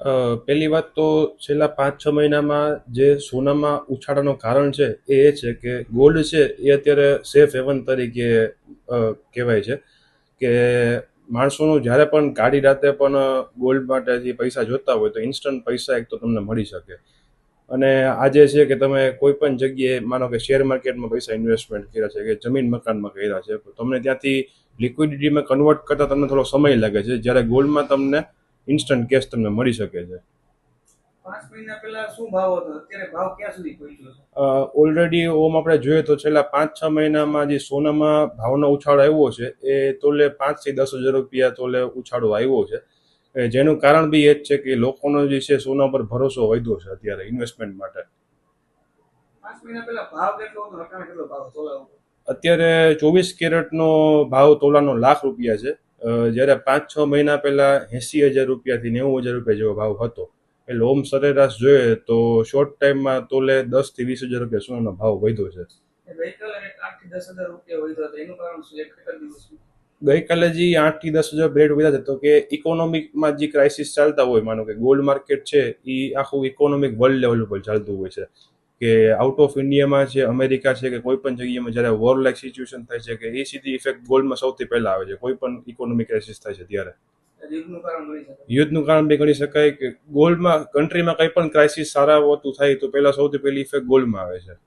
પહેલી વાત તો છેલ્લા પાંચ છ મહિનામાં જે સોનામાં ઉછાળાનું કારણ છે એ એ છે કે ગોલ્ડ છે એ અત્યારે સેફ હેવન તરીકે કહેવાય છે કે માણસોનું જ્યારે પણ ગાડી રાતે પણ ગોલ્ડ માટેથી પૈસા જોતા હોય તો ઇન્સ્ટન્ટ પૈસા એક તો તમને મળી શકે. અને આજે છે કે તમે કોઈ પણ જગ્યાએ માનો કે શેર માર્કેટમાં પૈસા ઇન્વેસ્ટમેન્ટ કર્યા છે કે જમીન મકાનમાં કર્યા છે તમને ત્યાંથી લિક્વિડિટીમાં કન્વર્ટ કરતાં તમને થોડો સમય લાગે છે. જ્યારે ગોલ્ડમાં તમને ઇન્સ્ટન્ટ કેશ તમને મળી શકે છે. પાંચ મહિના પહેલા શું ભાવ હતો? અત્યારે ભાવ ક્યાં સુધી પહોંચ્યો છે? ઓલરેડી ઓમ આપણે જોઈએ તો છેલ્લા પાંચ છ મહિનામાં જે સોનામાં ભાવનો ઉછાળો આવ્યો છે એ તોલે પાંચથી દસ હજાર રૂપિયા તોલે ઉછાળો આવ્યો છે. એ જેનું કારણ બી એ જ છે કે લોકોનો જે છે સોના પર ભરોસો વધ્યો છે અત્યારે ઇન્વેસ્ટમેન્ટ માટે. પાંચ મહિના પહેલા ભાવ કેટલો હતો? કેટલો ભાવ તોલા અત્યારે ચોવીસ કેરેટનો ભાવ તોલાનો લાખ રૂપિયા છે. જ્યારે પાંચ છ મહિના પહેલા એંસી હજાર રૂપિયાથી નેવું હજાર રૂપિયા જેવો ભાવ હતો એટલે ઓમ સરેરાશ જોઈએ તો શોર્ટ ટાઈમમાં તોલે દસથી વીસ હજાર રૂપિયા સોનાનો ભાવ વધ્યો છે. ગઈકાલે જ આઠથી દસ હજાર બ્રેડ વધ્યા છે તો કે ઇકોનોમિકમાં જે ક્રાઇસિસ ચાલતા હોય માનો કે ગોલ્ડ માર્કેટ છે એ આખું ઇકોનોમિક વર્લ્ડ લેવલ ઉપર ચાલતું હોય છે. કે આઉટ ઓફ ઇન્ડિયામાં છે અમેરિકા છે કે કોઈ પણ જગ્યામાં જ્યારે વોર લાઇક સિચ્યુએશન થાય છે કે એ સીધી ઇફેક્ટ ગોલ્ડમાં સૌથી પહેલા આવે છે કોઈ પણ ઇકોનોમિક ક્રાઇસિસ થાય છે ત્યારે. યુદ્ધનું કારણ યુદ્ધનું કારણ બી ગણી શકાય કે ગોલ્ડમાં કન્ટ્રીમાં કંઈ પણ ક્રાઇસિસ સારા હોતું થાય તો પહેલા સૌથી પહેલી ઇફેક્ટ ગોલ્ડમાં આવે છે.